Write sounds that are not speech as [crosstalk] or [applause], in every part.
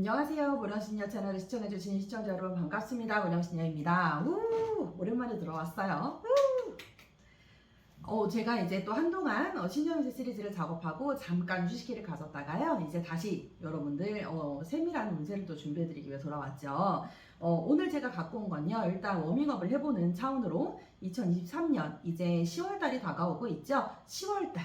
안녕하세요. 모령신녀 채널을 시청해주신 시청자 여러분 반갑습니다. 모령신녀입니다. 우! 오랜만에 들어왔어요. 우! 어, 제가 이제 또 한동안 어, 신정세 시리즈를 작업하고 잠깐 휴식기를 가졌다가요. 이제 다시 여러분들 어, 세밀한 운세를 또 준비해드리기 위해 돌아왔죠. 어, 오늘 제가 갖고 온 건요. 일단 워밍업을 해보는 차원으로 2023년 이제 10월달이 다가오고 있죠. 10월달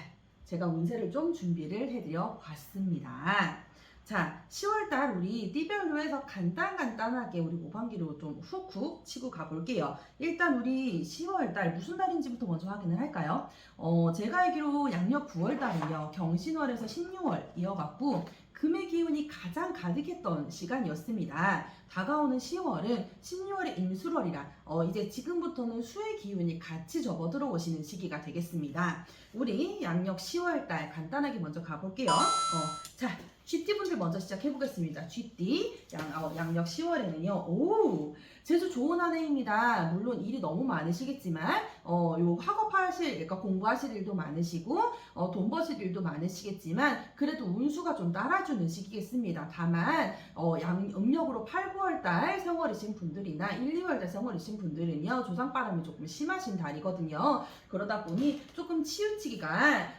제가 운세를 좀 준비를 해드려 봤습니다. 자, 10월달 우리 띠별로 해서 간단간단하게 우리 모방기로 좀 훅훅 치고 가볼게요. 일단 우리 10월달 무슨 달인지부터 먼저 확인을 할까요? 어, 제가 알기로 양력 9월달은요, 경신월에서 16월 이어갔고, 금의 기운이 가장 가득했던 시간이었습니다. 다가오는 10월은 16월의 임술월이라 어, 이제 지금부터는 수의 기운이 같이 접어 들어오시는 시기가 되겠습니다. 우리 양력 10월달 간단하게 먼저 가볼게요. 어, 자, GT분들 먼저 시작해 보겠습니다. GT 양, 어, 양력 10월에는요. 오 제주 좋은 한 해입니다. 물론 일이 너무 많으시겠지만 어, 요 학업하실 그러니까 공부하실 일도 많으시고 어, 돈 버실 일도 많으시겠지만 그래도 운수가 좀 따라주는 시기겠습니다. 다만 어, 양, 음력으로 8, 9월 달 생월이신 분들이나 1, 2월 달 생월이신 분들은요 조상바람이 조금 심하신 달이거든요. 그러다 보니 조금 치우치기가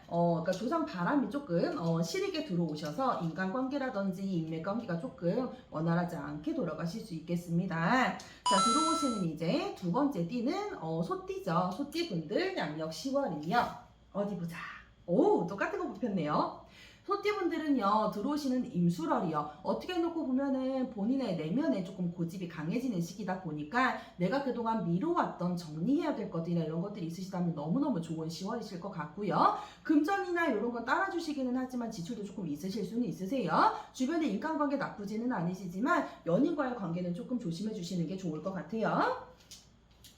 어, 그러니까 조상 바람이 조금 어, 시리게 들어오셔서 인간관계라든지 인맥관계가 조금 원활하지 않게 돌아가실 수 있겠습니다. 자 들어오시는 이제 두 번째 띠는 어, 소띠죠. 소띠분들 양력 10월이요. 어디 보자. 오 똑같은 거 뽑혔네요. 소띠분들은요 들어오시는 임수월이요 어떻게 놓고 보면은 본인의 내면에 조금 고집이 강해지는 시기다 보니까 내가 그동안 미뤄왔던 정리해야 될 것들이나 이런 것들이 있으시다면 너무너무 좋은 10월이실 것 같고요 금전이나 이런 건 따라주시기는 하지만 지출도 조금 있으실 수는 있으세요 주변의 인간관계 나쁘지는 않으시지만 연인과의 관계는 조금 조심해 주시는 게 좋을 것 같아요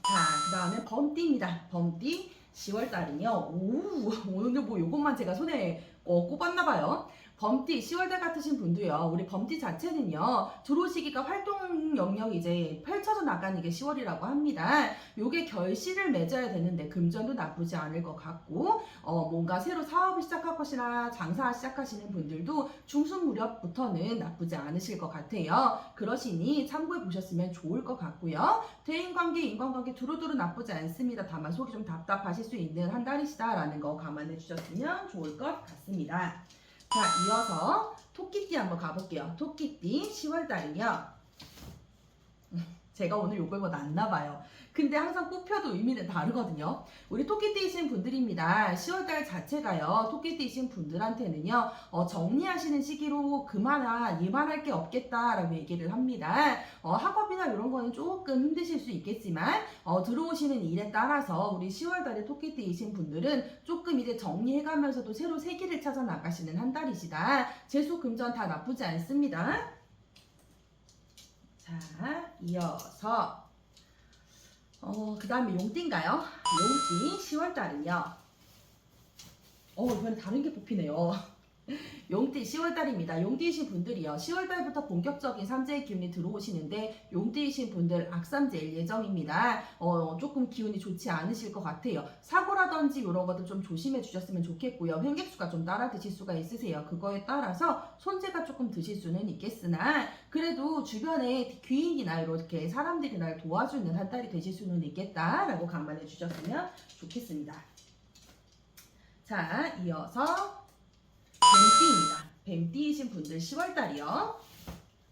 자 그 다음에 범띠입니다 범띠 10월달은요 오 오늘 뭐 요것만 제가 손에 어, 꼽았나봐요. 범띠 10월달 같으신 분도요. 우리 범띠 자체는요. 들어오시기가 활동 영역이 이제 펼쳐져 나가는 게 10월이라고 합니다. 요게 결실을 맺어야 되는데 금전도 나쁘지 않을 것 같고 어, 뭔가 새로 사업을 시작할 것이나 장사 시작하시는 분들도 중순 무렵부터는 나쁘지 않으실 것 같아요. 그러시니 참고해 보셨으면 좋을 것 같고요. 대인관계, 인간관계 두루두루 나쁘지 않습니다. 다만 속이 좀 답답하실 수 있는 한 달이시다라는 거 감안해 주셨으면 좋을 것 같습니다. 자, 이어서 토끼띠 한번 가볼게요. 토끼띠 10월달은요. 제가 오늘 요걸 뭐 놨나봐요. 근데 항상 뽑혀도 의미는 다르거든요. 우리 토끼띠이신 분들입니다. 10월달 자체가요. 토끼띠이신 분들한테는요. 어, 정리하시는 시기로 그만한 일만할 게 없겠다라고 얘기를 합니다. 어, 학업이나 이런 거는 조금 힘드실 수 있겠지만 어, 들어오시는 일에 따라서 우리 10월달에 토끼띠이신 분들은 조금 이제 정리해가면서도 새로 세기를 찾아 나가시는 한 달이시다. 재수 금전 다 나쁘지 않습니다. 자, 이어서 어, 그 다음에 용띠인가요? 용띠 10월달은요. 어, 이번에 다른 게 뽑히네요. [laughs] 용띠 10월달입니다. 용띠이신 분들이요. 10월달부터 본격적인 삼재의 기운이 들어오시는데 용띠이신 분들 악삼재일 예정입니다. 어, 조금 기운이 좋지 않으실 것 같아요. 사고라든지 이런 것들 좀 조심해 주셨으면 좋겠고요. 횡격수가 좀 따라 드실 수가 있으세요. 그거에 따라서 손재가 조금 드실 수는 있겠으나 그래도 주변에 귀인이나 이렇게 사람들이 날 도와주는 한 달이 되실 수는 있겠다라고 감안해 주셨으면 좋겠습니다. 자, 이어서 뱀띠입니다. 뱀띠이신 분들 10월달이요.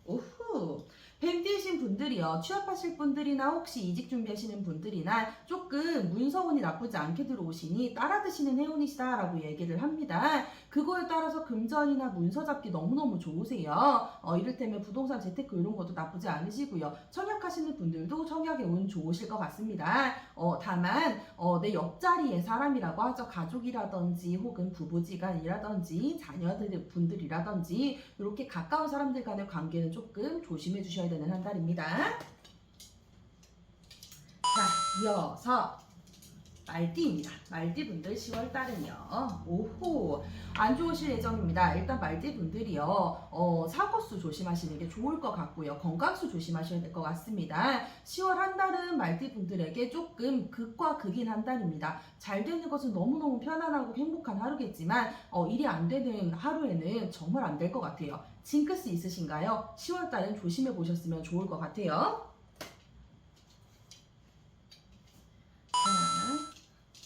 오후. 뱀띠이신 분들이요. 취업하실 분들이나 혹시 이직 준비하시는 분들이나 조금 문서운이 나쁘지 않게 들어오시니 따라 드시는 해운이시다라고 얘기를 합니다. 그거에 따라서 금전이나 문서 잡기 너무너무 좋으세요. 어, 이를테면 부동산 재테크 이런 것도 나쁘지 않으시고요. 청약하시는 분들도 청약의 운 좋으실 것 같습니다. 어, 다만 어, 내 옆자리의 사람이라고 하죠. 가족이라든지 혹은 부부지간이라든지 자녀들 분들이라든지 이렇게 가까운 사람들 간의 관계는 조금 조심해 주셔야 되는 한 달입니다. 자, 이어서 말띠입니다. 말띠 분들 10월 달은요. 오호 안 좋으실 예정입니다. 일단 말띠 분들이요. 어, 사고수 조심하시는 게 좋을 것 같고요. 건강수 조심하셔야 될 것 같습니다. 10월 한 달은 말띠 분들에게 조금 극과 극인 한 달입니다. 잘 되는 것은 너무너무 편안하고 행복한 하루겠지만 어, 일이 안 되는 하루에는 정말 안 될 것 같아요. 징크스 있으신가요? 10월 달은 조심해 보셨으면 좋을 것 같아요.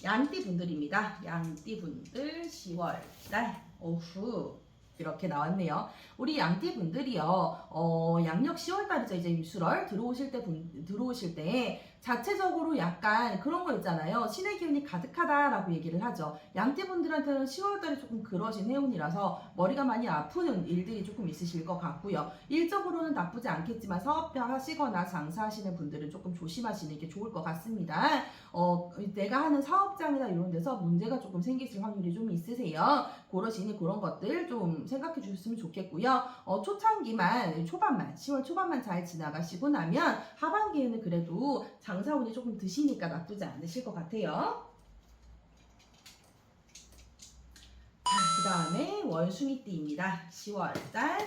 양띠 분들입니다. 양띠 분들 10월 달 오후 이렇게 나왔네요. 우리 양띠 분들이요, 어, 양력 10월 달이죠. 이제 임수월 들어오실 때 분, 들어오실 때 자체적으로 약간 그런 거 있잖아요. 신의 기운이 가득하다라고 얘기를 하죠. 양띠 분들한테는 10월 달이 조금 그러신 해운이라서 머리가 많이 아프는 일들이 조금 있으실 것 같고요. 일적으로는 나쁘지 않겠지만 사업하시거나 장사하시는 분들은 조금 조심하시는 게 좋을 것 같습니다. 어, 내가 하는 사업장이나 이런 데서 문제가 조금 생기실 확률이 좀 있으세요. 그러시니 그런 것들 좀 생각해 주셨으면 좋겠고요. 어, 초창기만, 초반만, 10월 초반만 잘 지나가시고 나면 하반기에는 그래도 장사운이 조금 드시니까 나쁘지 않으실 것 같아요. 자, 그 다음에 원숭이띠입니다. 10월 달.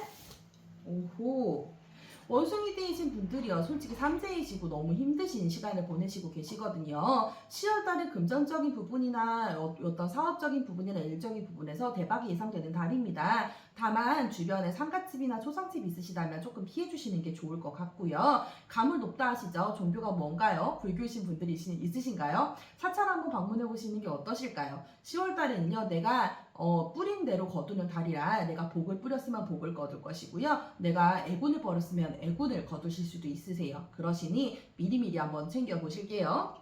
오호. 원숭이띠이신 분들이요. 솔직히 3세이시고 너무 힘드신 시간을 보내시고 계시거든요. 10월 달은 금전적인 부분이나 어- 어떤 사업적인 부분이나 일적인 부분에서 대박이 예상되는 달입니다. 다만 주변에 상가집이나 초상집 있으시다면 조금 피해 주시는 게 좋을 것 같고요. 감을 높다 하시죠. 종교가 뭔가요? 불교이신 분들이 있으신- 있으신가요? 사찰 한번 방문해 보시는 게 어떠실까요? 10월 달에는요. 내가 어, 뿌린 대로 거두는 달이라 내가 복을 뿌렸으면 복을 거둘 것이고요. 내가 애군을 벌였으면 애군을 거두실 수도 있으세요. 그러시니 미리미리 한번 챙겨 보실게요.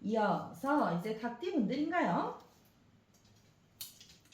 이어서 이제 닭띠 분들인가요?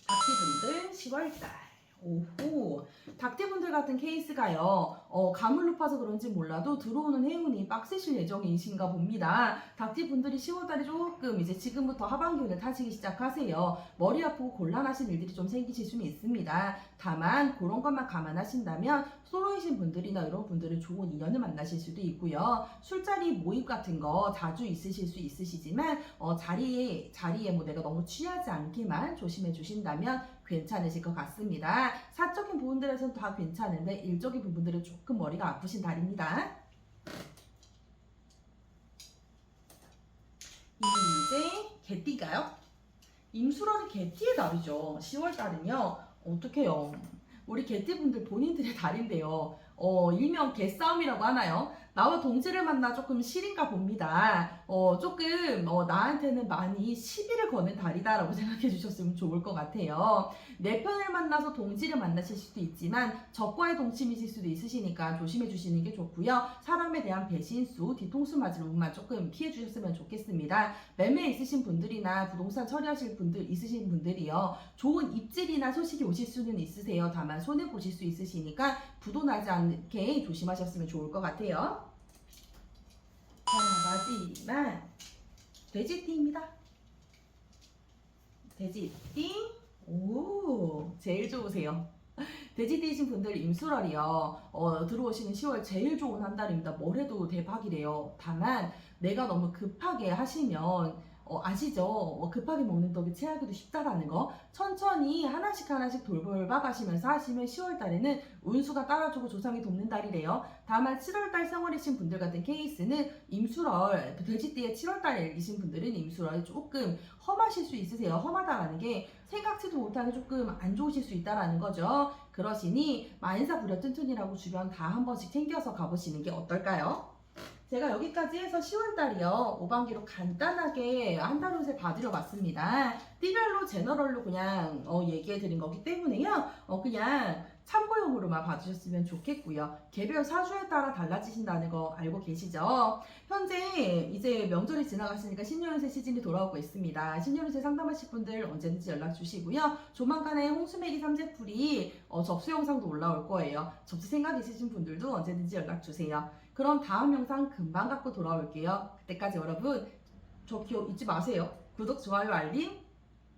닭띠분들 10월달. 오호. 닭띠분들 같은 케이스가요, 어, 가물 높아서 그런지 몰라도 들어오는 해운이 빡세실 예정이신가 봅니다. 닭띠분들이 10월달에 조금 이제 지금부터 하반기운을 타시기 시작하세요. 머리 아프고 곤란하신 일들이 좀 생기실 수는 있습니다. 다만 그런 것만 감안하신다면 솔로이신 분들이나 이런 분들은 좋은 인연을 만나실 수도 있고요. 술자리 모임 같은 거 자주 있으실 수 있으시지만 어, 자리에 자리에 뭐 내가 너무 취하지 않게만 조심해 주신다면 괜찮으실 것 같습니다. 사적인 부분들에서는 다 괜찮은데 일적인 부분들은 조금 머리가 아프신 달입니다. 이제 개띠가요? 임수월이 개띠의 달이죠. 10월 달은요. 어떡해요. 우리 개띠분들 본인들의 달인데요. 어, 일명 개싸움이라고 하나요? 나와 동지를 만나 조금 시린가 봅니다. 어, 조금 어, 나한테는 많이 시비를 거는 달이다라고 [laughs] 생각해 주셨으면 좋을 것 같아요. 내 편을 만나서 동지를 만나실 수도 있지만 적과의 동침이실 수도 있으시니까 조심해 주시는 게 좋고요. 사람에 대한 배신수, 뒤통수 맞을 운만 조금 피해 주셨으면 좋겠습니다. 매매 있으신 분들이나 부동산 처리하실 분들 있으신 분들이요. 좋은 입질이나 소식이 오실 수는 있으세요. 다만 손해 보실 수 있으시니까 부도 나지 않게 조심하셨으면 좋을 것 같아요. 자, 마지막 돼지띠입니다. 돼지띠. 오, 제일 좋으세요. 돼지띠이신 분들 임수월이요. 어, 들어오시는 10월 제일 좋은 한 달입니다. 뭘 해도 대박이래요. 다만 내가 너무 급하게 하시면 어, 아시죠? 어, 급하게 먹는 떡이 체하기도 쉽다라는 거. 천천히 하나씩 하나씩 돌볼바 가시면서 하시면 10월 달에는 운수가 따라주고 조상이 돕는 달이래요. 다만 7월 달 생활이신 분들 같은 케이스는 임수월, 돼지띠의 7월 달이신 분들은 임수월이 조금 험하실 수 있으세요. 험하다라는 게 생각지도 못하게 조금 안 좋으실 수 있다라는 거죠. 그러시니 만사 부려 튼튼이라고 주변 다 한 번씩 챙겨서 가보시는 게 어떨까요? 제가 여기까지 해서 10월달이요. 5반기로 간단하게 한달 옷에 봐드려 봤습니다. 띠별로 제너럴로 그냥 어, 얘기해 드린 거기 때문에요. 어, 그냥 참고용으로만 봐주셨으면 좋겠고요. 개별 사주에 따라 달라지신다는 거 알고 계시죠? 현재 이제 명절이 지나갔으니까 신년운세 시즌이 돌아오고 있습니다. 신년운세 상담하실 분들 언제든지 연락 주시고요. 조만간에 홍수매기 삼재풀이 어, 접수 영상도 올라올 거예요. 접수 생각 있으신 분들도 언제든지 연락 주세요. 그럼 다음 영상 금방 갖고 돌아올게요. 그때까지 여러분 저 기억 잊지 마세요. 구독, 좋아요, 알림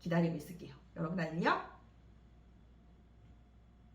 기다리고 있을게요. 여러분 안녕.